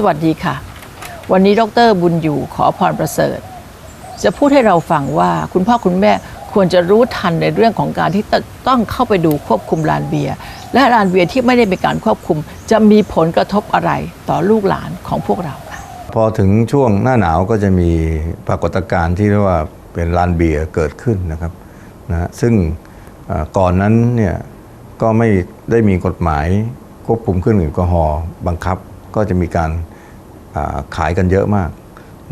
สวัสดีค่ะ วันนี้ดรบุญอยู่ขอพรประเสริฐ จะพูดให้เราฟังว่าคุณพ่อคุณแม่ควรจะรู้ทันในเรื่องของการที่ต้องเข้าไปดูควบคุมลานเบียร์และลานเบียร์ที่ไม่ได้เป็นการควบคุม จะมีผลกระทบอะไรต่อลูกหลานของพวกเราค่ะพอถึงช่วงหน้าหนาวก็จะมีปรากฏการณ์ที่เรียกว่าเป็นลานเบียร์เกิดขึ้นนะครับนะซึ่งก่อนนั้นเนี่ยก็ไม่ได้มีกฎหมายควบคุมเครื่องดื่มแอลกอฮอล์บังคับ ก็จะมีการขายกันเยอะมาก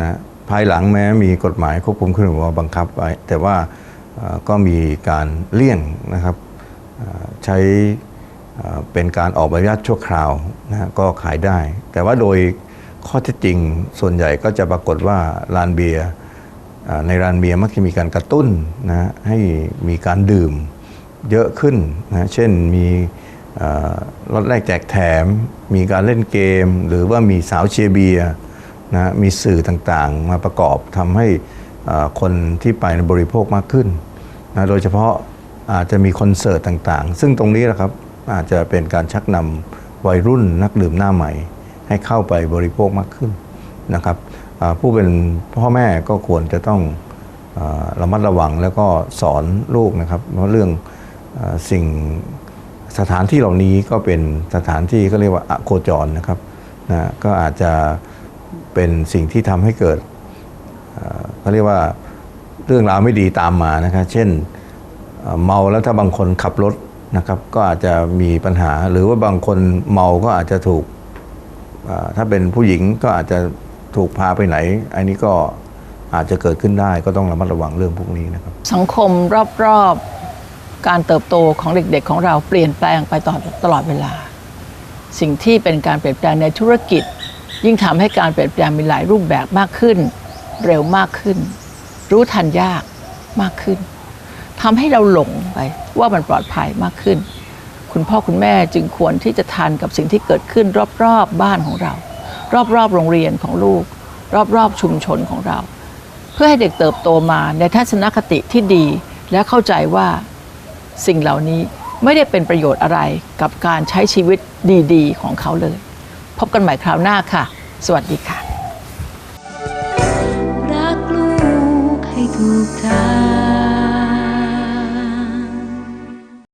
นะภายหลังแม้มีกฎหมายควบคุมเครื่องดื่มบังคับไว้แต่ว่าก็มีการเลี่ยงนะครับใช้เป็นการออกใบอนุญาตชั่วคราวนะก็ขายได้ แต่ว่าโดยข้อเท็จจริงส่วนใหญ่ก็จะปรากฏว่าลานเบียร์ในร้านเบียร์มักจะมีการกระตุ้นนะให้มีการดื่มเยอะขึ้นนะเช่นมีรถแรกแจกแถม มีการเล่นเกม หรือว่ามีสาวเชียร์เบียนะมีสื่อต่างๆ มาประกอบทำให้คนที่ไปบริโภคมากขึ้นนะโดยเฉพาะอาจจะมีคอนเสิร์ตต่างๆ ซึ่งตรงนี้แหละครับอาจจะเป็นการชักนำวัยรุ่นนักดื่มหน้าใหม่ ให้เข้าไปบริโภคมากขึ้นนะครับผู้เป็นพ่อแม่ก็ควรจะต้องอาระมัดระวังแล้วก็สอนลูกนะครับ เพราะเรื่องอสิ่ง สถานที่เหล่านี้ก็เป็นสถานที่ก็เรียกว่าอโคจรนะครับนะก็อาจจะเป็นสิ่งที่ทำให้เกิดเขาเรียกว่าเรื่องราวไม่ดีตามมานะครับ เช่นเมาแล้วถ้าบางคนขับรถนะครับก็อาจจะมีปัญหา หรือว่าบางคนเมาก็อาจจะถูกถ้าเป็นผู้หญิงก็อาจจะถูกพาไปไหน อันนี้ก็อาจจะเกิดขึ้นได้ก็ต้องระมัดระวังเรื่องพวกนี้นะครับ สังคมรอบๆ การเติบโตของเด็กๆของเราเปลี่ยนแปลงไปตลอดตลอดเวลา สิ่งที่เป็นการเปลี่ยนแปลงในธุรกิจ ยิ่งทำให้การเปลี่ยนแปลงมีหลายรูปแบบมากขึ้น เร็วมากขึ้น รู้ทันยากมากขึ้นทำให้เราหลงไปว่ามันปลอดภัยมากขึ้น คุณพ่อคุณแม่จึงควรที่จะทันกับสิ่งที่เกิดขึ้นรอบๆบ้านของเรา รอบๆโรงเรียนของลูก รอบๆชุมชนของเรา เพื่อให้เด็กเติบโตมาในทัศนคติที่ดีและเข้าใจว่า สิ่งเหล่านี้ไม่ได้เป็นประโยชน์อะไรกับการใช้ชีวิตดีๆ ของเขาเลย พบกันใหม่คราวหน้าค่ะ สวัสดีค่ะ รักลูกให้ถูกทาง